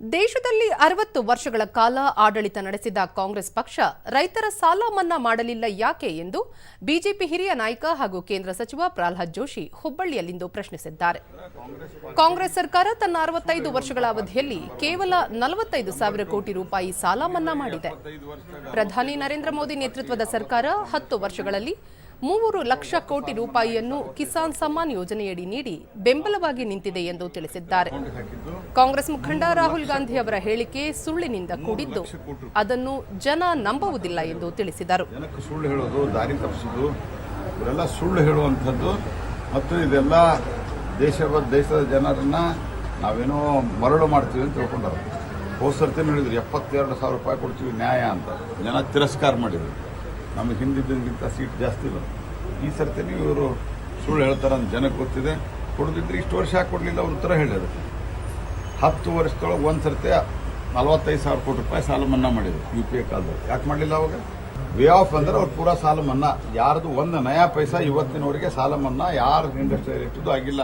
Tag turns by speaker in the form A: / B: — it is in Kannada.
A: ದೇಶದಲ್ಲಿ ಅರವತ್ತು ವರ್ಷಗಳ ಕಾಲ ಆಡಳಿತ ನಡೆಸಿದ ಕಾಂಗ್ರೆಸ್ ಪಕ್ಷ ರೈತರ ಸಾಲ ಮನ್ನಾ ಮಾಡಲಿಲ್ಲ ಯಾಕೆ ಎಂದು ಬಿಜೆಪಿ ಹಿರಿಯ ನಾಯಕ ಹಾಗೂ ಕೇಂದ್ರ ಸಚಿವ ಪ್ರಹ್ಲಾದ್ ಜೋಶಿ ಹುಬ್ಬಳ್ಳಿಯಲ್ಲಿಂದು ಪ್ರಶ್ನಿಸಿದ್ದಾರೆ. ಕಾಂಗ್ರೆಸ್ ಸರ್ಕಾರ ತನ್ನ ಅರವತ್ತೈದು ವರ್ಷಗಳ ಅವಧಿಯಲ್ಲಿ ಕೇವಲ ನಲವತ್ತೈದು ಸಾವಿರ ಕೋಟಿ ರೂಪಾಯಿ ಸಾಲ ಮನ್ನಾ ಮಾಡಿದೆ. ಪ್ರಧಾನಿ ನರೇಂದ್ರ ಮೋದಿ ನೇತೃತ್ವದ ಸರ್ಕಾರ ಹತ್ತು ವರ್ಷಗಳಲ್ಲಿ ಮೂರು ಲಕ್ಷ ಕೋಟಿ ರೂಪಾಯಿಯನ್ನು ಕಿಸಾನ್ ಸಮ್ಮಾನ್ ಯೋಜನೆಯಡಿ ನೀಡಿ ಬೆಂಬಲವಾಗಿ ನಿಂತಿದೆ ಎಂದು ತಿಳಿಸಿದ್ದಾರೆ. ಕಾಂಗ್ರೆಸ್ ಮುಖಂಡ ರಾಹುಲ್ ಗಾಂಧಿ ಅವರ ಹೇಳಿಕೆ ಸುಳ್ಳಿನಿಂದ ಕೂಡಿದ್ದು, ಅದನ್ನು ಜನ ನಂಬುವುದಿಲ್ಲ ಎಂದು ತಿಳಿಸಿದರು.
B: ಸುಳ್ಳು ಹೇಳೋದು, ದಾರಿ ತಪ್ಪಿಸೋದು, ಇವರೆಲ್ಲ ಸುಳ್ಳು ಹೇಳುವಂಥದ್ದು ಮತ್ತು ಇದೆಲ್ಲ ದೇಶ ದೇಶದ ಜನರನ್ನ ನಾವೇನೋ ಮರಳು ಮಾಡ್ತೀವಿ ಅಂತ ತಿಳ್ಕೊಂಡರು ಹೋದ ಹೇಳಿದ್ರು, ಎಪ್ಪತ್ತೆರಡು ಸಾವಿರ ರೂಪಾಯಿ ಕೊಡ್ತೀವಿ ನ್ಯಾಯ ಅಂತ. ಜನ ತಿರಸ್ಕಾರ ಮಾಡಿದ್ರು. ನಮಗೆ ಹಿಂದಿದ್ದಕ್ಕಿಂತ ಸೀಟ್ ಜಾಸ್ತಿ ಇಲ್ಲ. ಈ ಸರ್ತಿನೂ ಇವರು ಸುಳ್ಳು ಹೇಳ್ತಾರೆ ಅಂತ ಜನಕ್ಕೆ ಗೊತ್ತಿದೆ. ಕೊಡದಿದ್ರೆ ಇಷ್ಟು ವರ್ಷ ಯಾಕೆ ಕೊಡಲಿಲ್ಲ ಅವ್ರ ಉತ್ತರ ಹೇಳಿದ್ರು. ಹತ್ತು ವರ್ಷದೊಳಗೆ ಒಂದು ಸರ್ತಿ ನಲ್ವತ್ತೈದು ಸಾವಿರ ಕೋಟಿ ರೂಪಾಯಿ ಸಾಲ ಮನ್ನಾ ಮಾಡಿದ್ರು ಯು ಪಿ ಎ ಕಾಲದಲ್ಲಿ. ಯಾಕೆ ಮಾಡಲಿಲ್ಲ ಅವಾಗ? ವೇ ಆಫ್ ಅಂದ್ರೆ ಅವ್ರು ಪೂರಾ ಸಾಲ ಮನ್ನಾ. ಯಾರ್ದು ಒಂದು ನಯಾ ಪೈಸಾ ಇವತ್ತಿನವರೆಗೆ ಸಾಲ ಮನ್ನಾ ಯಾರು ಇಂಡಸ್ಟ್ರಿಯಲ್ಲಿ ಇಟ್ಟಿದ್ದು ಆಗಿಲ್ಲ.